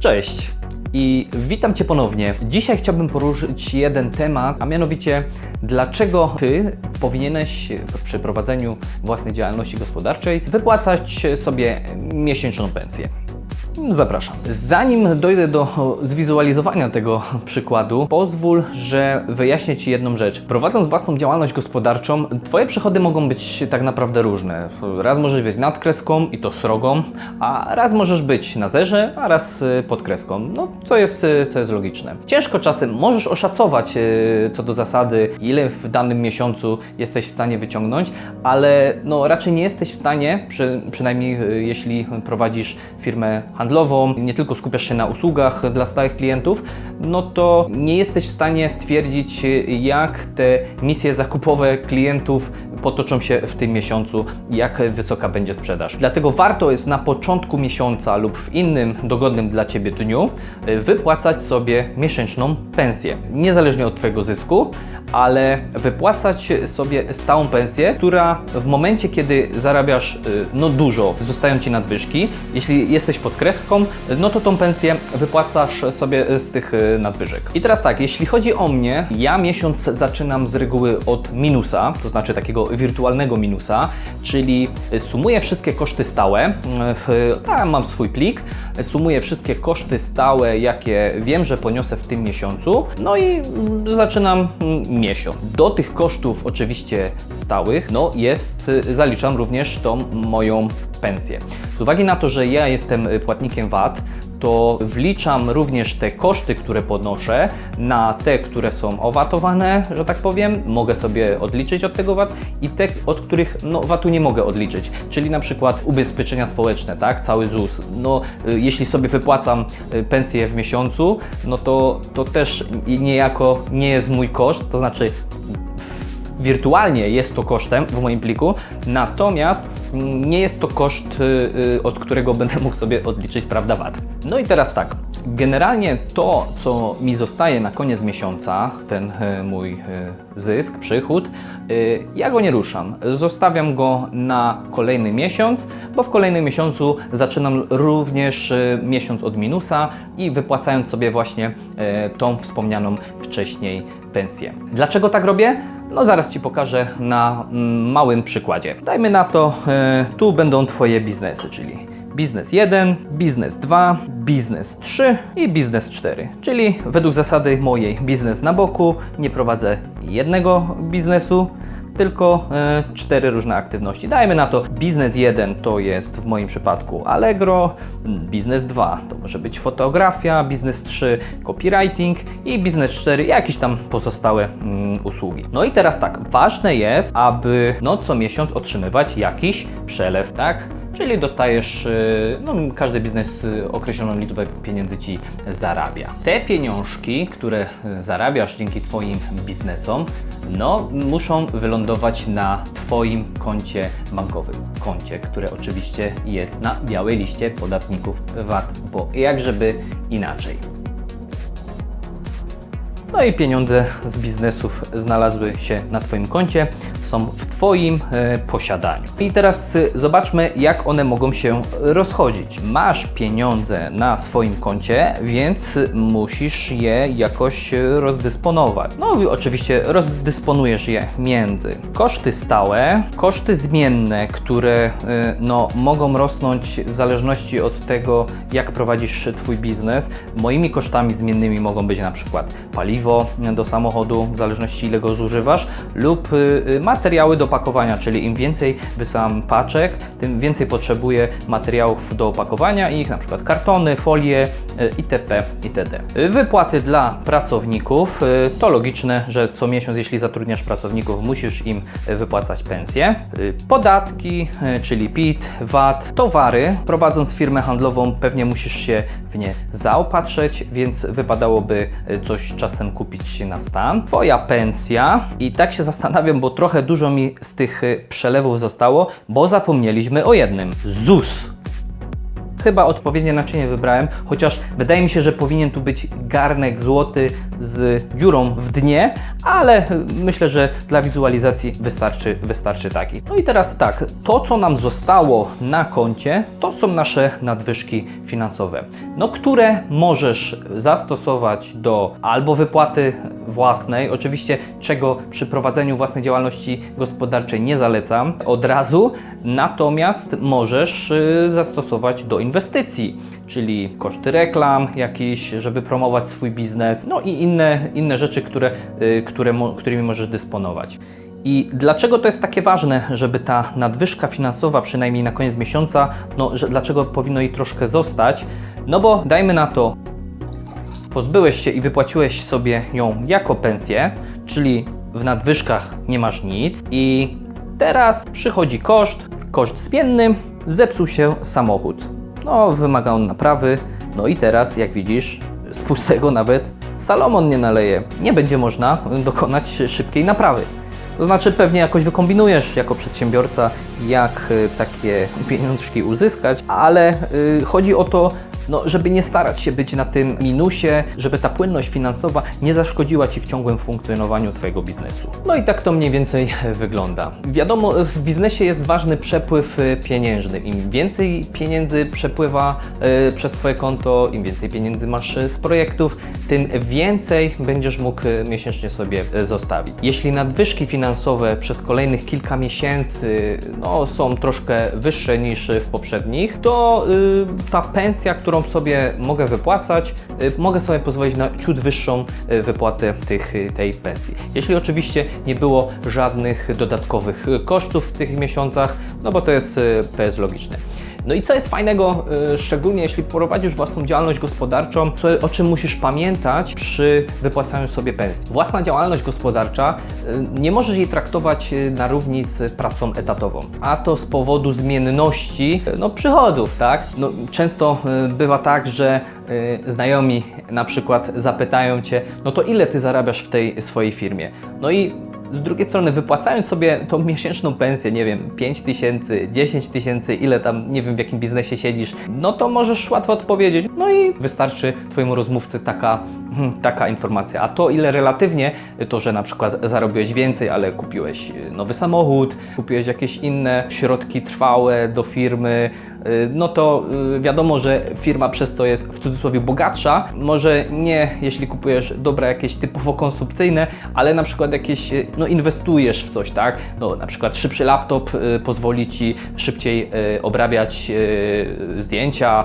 Cześć i witam Cię ponownie. Dzisiaj chciałbym poruszyć jeden temat, a mianowicie dlaczego Ty powinieneś przy prowadzeniu własnej działalności gospodarczej wypłacać sobie miesięczną pensję. Zapraszam. Zanim dojdę do zwizualizowania tego przykładu, pozwól, że wyjaśnię Ci jedną rzecz. Prowadząc własną działalność gospodarczą, Twoje przychody mogą być tak naprawdę różne. Raz możesz być nad kreską i to srogą, a raz możesz być na zerze, a raz y, pod kreską. No, co jest, y, co jest logiczne. Ciężko czasem możesz oszacować y, co do zasady, ile w danym miesiącu jesteś w stanie wyciągnąć, ale no, raczej nie jesteś w stanie, przy, przynajmniej jeśli prowadzisz firmę handlową, nie tylko skupiasz się na usługach dla stałych klientów, no to nie jesteś w stanie stwierdzić, jak te misje zakupowe klientów potoczą się w tym miesiącu, jak wysoka będzie sprzedaż. Dlatego warto jest na początku miesiąca lub w innym dogodnym dla Ciebie dniu wypłacać sobie miesięczną pensję. Niezależnie od Twojego zysku, ale wypłacać sobie stałą pensję, która w momencie, kiedy zarabiasz y, no dużo, zostają Ci nadwyżki. Jeśli jesteś pod kreską, no to tą pensję wypłacasz sobie z tych y, nadwyżek. I teraz tak, jeśli chodzi o mnie, ja miesiąc zaczynam z reguły od minusa, to znaczy takiego wirtualnego minusa, czyli sumuję wszystkie koszty stałe, y, tam mam swój plik, sumuję wszystkie koszty stałe, jakie wiem, że poniosę w tym miesiącu, no i mm, zaczynam mm, miesiąc. Do tych kosztów oczywiście stałych, no jest, y, zaliczam również tą moją pensję. Z uwagi na to, że ja jestem y, płatnikiem VAT, to wliczam również te koszty, które podnoszę na te, które są owatowane, że tak powiem, mogę sobie odliczyć od tego VAT i te, od których no, VAT-u nie mogę odliczyć, czyli na przykład ubezpieczenia społeczne, tak, cały ZUS. No, y, jeśli sobie wypłacam y, pensję w miesiącu, no to, to też niejako nie jest mój koszt, to znaczy wirtualnie jest to kosztem w moim pliku, natomiast nie jest to koszt, y, y, od którego będę mógł sobie odliczyć, prawda, VAT. No i teraz tak, generalnie to, co mi zostaje na koniec miesiąca, ten y, mój zysk, przychód, ja go nie ruszam. Zostawiam go na kolejny miesiąc, bo w kolejnym miesiącu zaczynam również miesiąc od minusa i wypłacając sobie właśnie tą wspomnianą wcześniej pensję. Dlaczego tak robię? No zaraz Ci pokażę na mm, małym przykładzie. Dajmy na to, e, tu będą Twoje biznesy, czyli biznes 1, biznes 2, biznes 3 i biznes 4. Czyli według zasady mojej biznes na boku, nie prowadzę jednego biznesu, tylko e, cztery różne aktywności. Dajmy na to, biznes 1 to jest w moim przypadku Allegro, biznes 2 to może być fotografia, biznes 3 copywriting i biznes 4 jakieś tam pozostałe mm, usługi. No i teraz tak, ważne jest, aby no co miesiąc otrzymywać jakiś przelew, tak? Czyli dostajesz, y, no każdy biznes y, określoną liczbę pieniędzy Ci zarabia. Te pieniążki, które zarabiasz dzięki Twoim biznesom, no muszą wylądować na Twoim koncie bankowym. Koncie, które oczywiście jest na białej liście podatników VAT, bo jakżeby inaczej. No i pieniądze z biznesów znalazły się na Twoim koncie, są w Twoim e, posiadaniu. I teraz y, zobaczmy, jak one mogą się rozchodzić. Masz pieniądze na swoim koncie, więc musisz je jakoś e, rozdysponować. No i oczywiście rozdysponujesz je między koszty stałe, koszty zmienne, które e, no, mogą rosnąć w zależności od tego, jak prowadzisz Twój biznes. Moimi kosztami zmiennymi mogą być na przykład paliwo do samochodu, w zależności ile go zużywasz, lub y, materiały do pakowania, czyli im więcej wysyłam paczek, tym więcej potrzebuję materiałów do opakowania ich, na przykład kartony, folie itp. itd. Wypłaty dla pracowników y, to logiczne, że co miesiąc, jeśli zatrudniasz pracowników, musisz im wypłacać pensję. Y, Podatki, y, czyli PIT, VAT, towary. Prowadząc firmę handlową, pewnie musisz się w nie zaopatrzyć, więc wypadałoby coś czasem kupić na stan. Twoja pensja i tak się zastanawiam, bo trochę dużo mi z tych przelewów zostało, bo zapomnieliśmy o jednym. ZUS. Chyba odpowiednie naczynie wybrałem, chociaż wydaje mi się, że powinien tu być garnek złoty z dziurą w dnie, ale myślę, że dla wizualizacji wystarczy, wystarczy taki. No i teraz tak, to co nam zostało na koncie, to są nasze nadwyżki finansowe, no które możesz zastosować do albo wypłaty własnej, oczywiście czego przy prowadzeniu własnej działalności gospodarczej nie zalecam od razu, natomiast możesz y, zastosować do inwestycji, czyli koszty reklam jakieś, żeby promować swój biznes, no i inne, inne rzeczy, które, y, które, którymi możesz dysponować. I dlaczego to jest takie ważne, żeby ta nadwyżka finansowa, przynajmniej na koniec miesiąca, no, że, dlaczego powinno jej troszkę zostać? No bo dajmy na to, pozbyłeś się i wypłaciłeś sobie ją jako pensję, czyli w nadwyżkach nie masz nic i teraz przychodzi koszt, koszt zmienny, zepsuł się samochód. No, wymaga on naprawy, no i teraz, jak widzisz, z pustego nawet Salomon nie naleje. Nie będzie można dokonać szybkiej naprawy. To znaczy pewnie jakoś wykombinujesz jako przedsiębiorca, jak y, takie pieniążki uzyskać, ale y, chodzi o to, no, żeby nie starać się być na tym minusie, żeby ta płynność finansowa nie zaszkodziła Ci w ciągłym funkcjonowaniu Twojego biznesu. No i tak to mniej więcej wygląda. Wiadomo, w biznesie jest ważny przepływ y, pieniężny. Im więcej pieniędzy przepływa y, przez Twoje konto, im więcej pieniędzy masz y, z projektów, tym więcej będziesz mógł miesięcznie sobie zostawić. Jeśli nadwyżki finansowe przez kolejnych kilka miesięcy no, są troszkę wyższe niż w poprzednich, to ta pensja, którą sobie mogę wypłacać, y, mogę sobie pozwolić na ciut wyższą y, wypłatę tych, y, tej pensji. Jeśli oczywiście nie było żadnych dodatkowych kosztów w tych miesiącach, no bo to jest, to jest logiczne. No i co jest fajnego, y, szczególnie jeśli prowadzisz własną działalność gospodarczą, co, o czym musisz pamiętać przy wypłacaniu sobie pensji. Własna działalność gospodarcza, y, nie możesz jej traktować y, na równi z pracą etatową, a to z powodu zmienności no, przychodów, tak? No, często bywa tak, że znajomi na przykład zapytają Cię, no to ile Ty zarabiasz w tej swojej firmie? No i z drugiej strony, wypłacając sobie tą miesięczną pensję, nie wiem, 5 tysięcy, 10 tysięcy, ile tam, nie wiem w jakim biznesie siedzisz, no to możesz łatwo odpowiedzieć. No i wystarczy Twojemu rozmówcy taka, hmm, taka informacja. A to, ile relatywnie, to, że na przykład zarobiłeś więcej, ale kupiłeś y, nowy samochód, kupiłeś jakieś inne środki trwałe do firmy, y, no to y, wiadomo, że firma przez to jest w cudzysłowie bogatsza. Może nie, jeśli kupujesz dobra jakieś typowo konsumpcyjne, ale na przykład jakieś, no inwestujesz w coś, tak? No na przykład szybszy laptop y, pozwoli Ci szybciej y, obrabiać y, zdjęcia,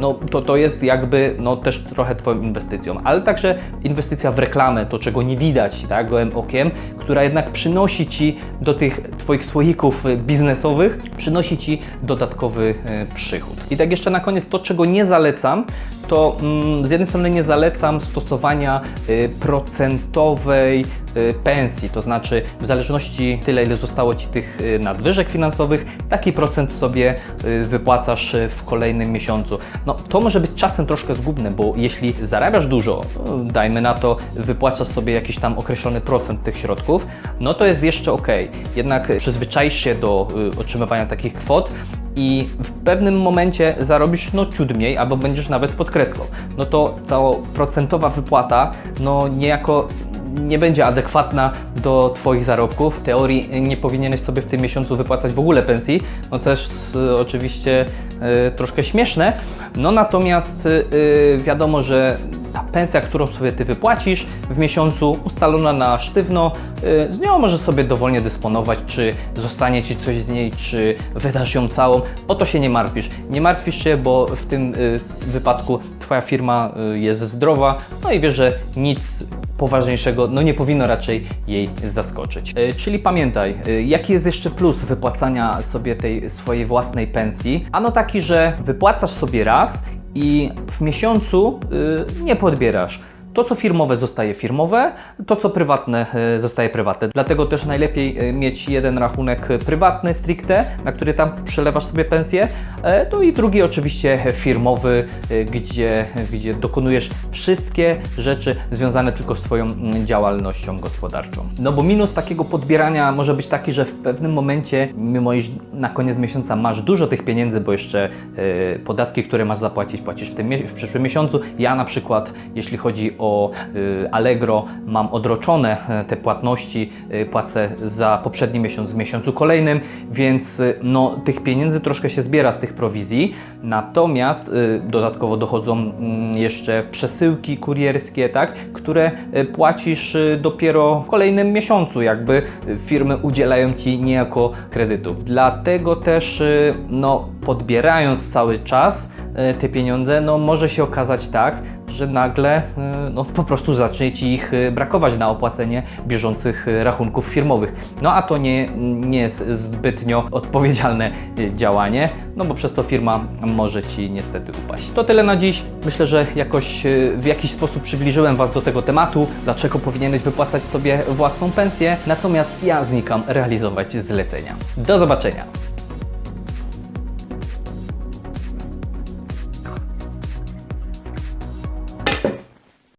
no to to jest jakby, no też trochę Twoją inwestycją, ale także inwestycja w reklamę, to czego nie widać, tak, gołym okiem, która jednak przynosi Ci do tych Twoich słoików biznesowych, przynosi Ci dodatkowy przychód. I tak jeszcze na koniec, to czego nie zalecam, to mm, z jednej strony nie zalecam stosowania procentowej pensji, to znaczy w zależności tyle, ile zostało Ci tych y, nadwyżek finansowych, taki procent sobie y, wypłacasz y, w kolejnym miesiącu. No to może być czasem troszkę zgubne, bo jeśli zarabiasz dużo, y, dajmy na to, wypłacasz sobie jakiś tam określony procent tych środków, no to jest jeszcze ok. Jednak y, przyzwyczaisz się do y, otrzymywania takich kwot, i w pewnym momencie zarobisz no ciut mniej, albo będziesz nawet pod kreską, no to ta procentowa wypłata no niejako nie będzie adekwatna do Twoich zarobków. W teorii nie powinieneś sobie w tym miesiącu wypłacać w ogóle pensji, no też y, oczywiście y, troszkę śmieszne, no natomiast y, wiadomo, że ta pensja, którą sobie Ty wypłacisz w miesiącu, ustalona na sztywno, z nią możesz sobie dowolnie dysponować, czy zostanie Ci coś z niej, czy wydasz ją całą. O to się nie martwisz. Nie martwisz się, bo w tym wypadku Twoja firma jest zdrowa, no i wiesz, że nic poważniejszego, no nie powinno raczej jej zaskoczyć. Y, Czyli pamiętaj, y, jaki jest jeszcze plus wypłacania sobie tej swojej własnej pensji? Ano taki, że wypłacasz sobie raz i w miesiącu y, nie podbierasz. To, co firmowe zostaje firmowe, to, co prywatne e, zostaje prywatne. Dlatego też najlepiej e, mieć jeden rachunek prywatny stricte, na który tam przelewasz sobie pensję, e, no i drugi oczywiście firmowy, gdzie, gdzie dokonujesz wszystkie rzeczy związane tylko z Twoją mm, działalnością gospodarczą. No bo minus takiego podbierania może być taki, że w pewnym momencie, mimo iż na koniec miesiąca masz dużo tych pieniędzy, bo jeszcze podatki, które masz zapłacić, płacisz w, tym, w przyszłym miesiącu. Ja na przykład, jeśli chodzi o e, Allegro, mam odroczone e, te płatności, e, płacę za poprzedni miesiąc w miesiącu kolejnym, więc e, no, tych pieniędzy troszkę się zbiera z tych prowizji. Natomiast dodatkowo dochodzą mm, jeszcze przesyłki kurierskie, tak, które e, płacisz dopiero w kolejnym miesiącu, jakby firmy udzielają ci niejako kredytu. Dlatego też no, podbierając cały czas e, te pieniądze, no może się okazać tak, że nagle e, no, po prostu zacznie Ci ich e, brakować na opłacenie bieżących e, rachunków firmowych. No a to nie, nie jest zbytnio odpowiedzialne działanie, no bo przez to firma może Ci niestety upaść. To tyle na dziś. Myślę, że jakoś w jakiś sposób przybliżyłem Was do tego tematu, dlaczego powinieneś wypłacać sobie własną pensję, natomiast ja znikam realizować zlecenia. Do zobaczenia!